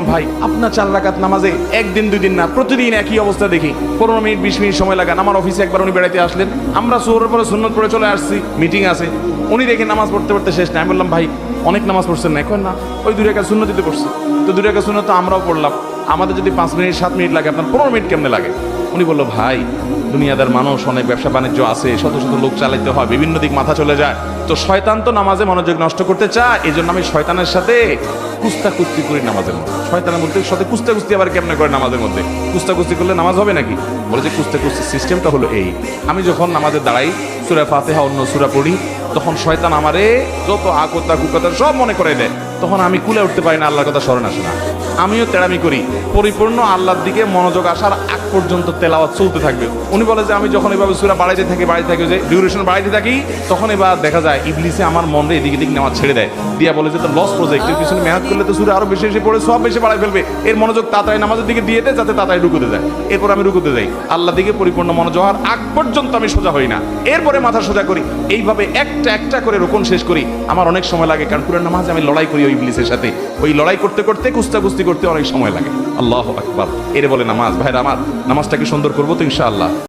ভাই, আপনার চার রাকাত নামাজে একদিন দুই দিন না, প্রতিদিন একই অবস্থা দেখি। পনেরো মিনিট, বিশ মিনিট সময় লাগান আমার অফিসে একবার উনি বেড়াইতে আসলেন। আমরা সোহরের পরে সুন্নত পরে চলে আসছি মিটিং আছে। উনি দেখে নামাজ পড়তে পড়তে শেষ না। আমি বললাম, ভাই, অনেক নামাজ পড়ছেন না? এখন না, ওই দুই শূন্য দিতে পড়ছে। তো দুই শূন্য তো আমরাও পড়লাম। আমাদের যদি পাঁচ মিনিট, সাত মিনিট লাগে, আপনার পনেরো মিনিট কেমনে লাগে? উনি বলল, ভাই, দুনিয়াদার মানুষ, অনেক ব্যবসা বাণিজ্য আছে, শত শত লোক চালাইতে হয়, বিভিন্ন দিক মাথা চলে যায়। তো শয়তান তো নামাজে মনোযোগ নষ্ট করতে চায় এই জন্য আমি শয়তানের সাথে কুস্তা কুস্তি করি নামাজের মধ্যে। শয়তানের মধ্যে সাথে কুস্তা কুস্তি আবার কেমনে করে নামাজের মধ্যে? কুস্তা কুস্তি করলে নামাজ হবে নাকি? বলে যে কুস্তা কুস্তি সিস্টেমটা হলো এই, আমি যখন নামাজে দাঁড়াই, সুরা ফাতেহা অন্য সুরা পড়ি, তখন শয়তান আমারে যত আকতা কুকতা সব মনে করে দেয়। তখন আমি কুলে উঠতে পারি না, আল্লাহর কথা স্মরণ আসে না। আমিও তেড়ামি করি। পরিপূর্ণ আল্লাহর দিকে মনোযোগ আসার পর্যন্ত তেলাওয়াত চলতে থাকবে। উনি বলে যে, আমি যখন এভাবে সুরা বাড়াইতে থাকি বাড়াইতে থাকি যে ডিউরেশন বাড়াইতে থাকি, তখন এবার দেখা যায় ইবলিসে আমার মনরে এদিকে দিক নেওয়া ছেড়ে দেয়। দিয়া বলে যে তো লস প্রজেক্ট এর পিছনে মেহনত করলে তো সুরা আরও বেশি বেশি পড়ে, সব বেশি বাড়াই ফেলবে। এর মনোযোগ তাড়াতাড়ি নামাজের দিকে দিয়ে দেয় যাতে তাড়াতাড়ি রুকুতে যায়। এরপর আমি রুকুতে যাই। আল্লাহ দিকে পরিপূর্ণ মনোযোগ হওয়ার আগ পর্যন্ত আমি সোজা হই না। এরপরে মাথা সোজা করি। এইভাবে একটা একটা করে রোকন শেষ করি। আমার অনেক সময় লাগে, কারণ পুরো নামাজ আমি লড়াই করি ওই ইবলিসের সাথে। ওই লড়াই করতে করতে কুস্তা কুস্তি করতে অনেক সময় লাগে। আল্লাহ আকবার। এরে বলে, নামাজ, ভাইরা, আমার নামাজটাকে সুন্দর করব তো ইনশাআল্লাহ।